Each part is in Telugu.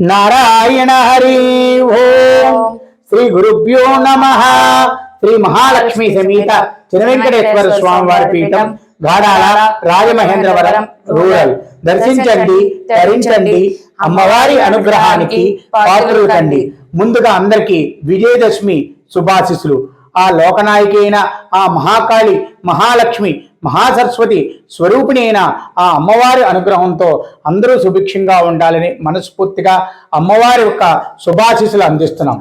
నారాయణ హరి ఓం. శ్రీ గురుభ్యో నమ. శ్రీ మహాలక్ష్మి సమేత చిరవెంకటేశ్వర స్వామి వారి పీఠం గాడాల రాజమహేంద్రవరం రూరల్. దర్శించండి ధరించండి అమ్మవారి అనుగ్రహానికి పాత్రులు కండి. ముందుగా అందరికీ విజయదశమి శుభాశిస్సులు. ఆ లోకనాయకి అయిన ఆ మహాకాళి మహాలక్ష్మి మహాసరస్వతి స్వరూపిణి అయిన ఆ అమ్మవారి అనుగ్రహంతో అందరూ సుభిక్షంగా ఉండాలని మనస్ఫూర్తిగా అమ్మవారి యొక్క శుభాశీస్సులు అందిస్తున్నాం.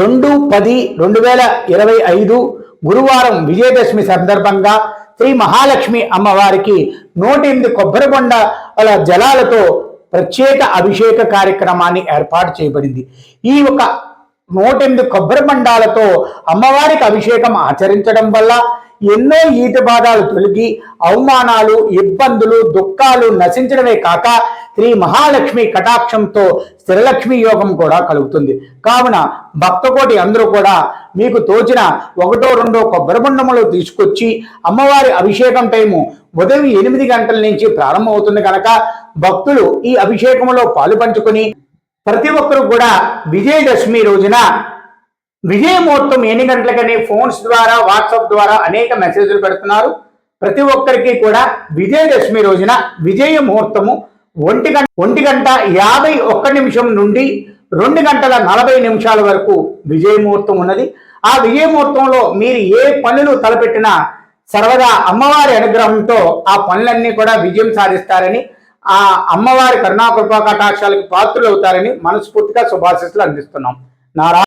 రెండు పది రెండు వేల ఇరవై ఐదు గురువారం విజయదశమి సందర్భంగా శ్రీ మహాలక్ష్మి అమ్మవారికి నూట ఎనిమిది కొబ్బరిబొండల జలాలతో ప్రత్యేక అభిషేక కార్యక్రమాన్ని ఏర్పాటు చేయబడింది. ఈ ఒక నూట ఎనిమిది కొబ్బరి బండాలతో అమ్మవారికి అభిషేకం ఆచరించడం వల్ల ఎన్నో ఈత బాధాలు తొలగి అవమానాలు ఇబ్బందులు దుఃఖాలు నశించడమే కాక శ్రీ మహాలక్ష్మి కటాక్షంతో స్థిరలక్ష్మి యోగం కూడా కలుగుతుంది. కావున భక్తకోటి అందరూ కూడా మీకు తోచిన ఒకటో రెండో కొబ్బరి బొండములు తీసుకొచ్చి అమ్మవారి అభిషేకం టైము ఉదయం ఎనిమిది గంటల నుంచి ప్రారంభమవుతుంది కనుక భక్తులు ఈ అభిషేకంలో పాలు పంచుకొని ప్రతి ఒక్కరు కూడా విజయదశమి రోజున విజయముహూర్తం ఎన్ని గంటలకని ఫోన్స్ ద్వారా వాట్సాప్ ద్వారా అనేక మెసేజ్లు పెడుతున్నారు. ప్రతి ఒక్కరికి కూడా విజయదశమి రోజున విజయ ముహూర్తము ఒంటి గంట ఒంటి గంట యాభై ఒక్క నిమిషం నుండి రెండు గంటల నలభై నిమిషాల వరకు విజయ ముహూర్తం ఉన్నది. ఆ విజయ ముహూర్తంలో మీరు ఏ పనులు తలపెట్టినా సర్వదా అమ్మవారి అనుగ్రహంతో ఆ పనులన్నీ కూడా విజయం సాధిస్తారని ఆ అమ్మవారి కరుణాకృపా కటాక్షాలకు పాత్రులు అవుతారని మనస్ఫూర్తిగా శుభాశిస్సులు అందిస్తున్నాం. నారా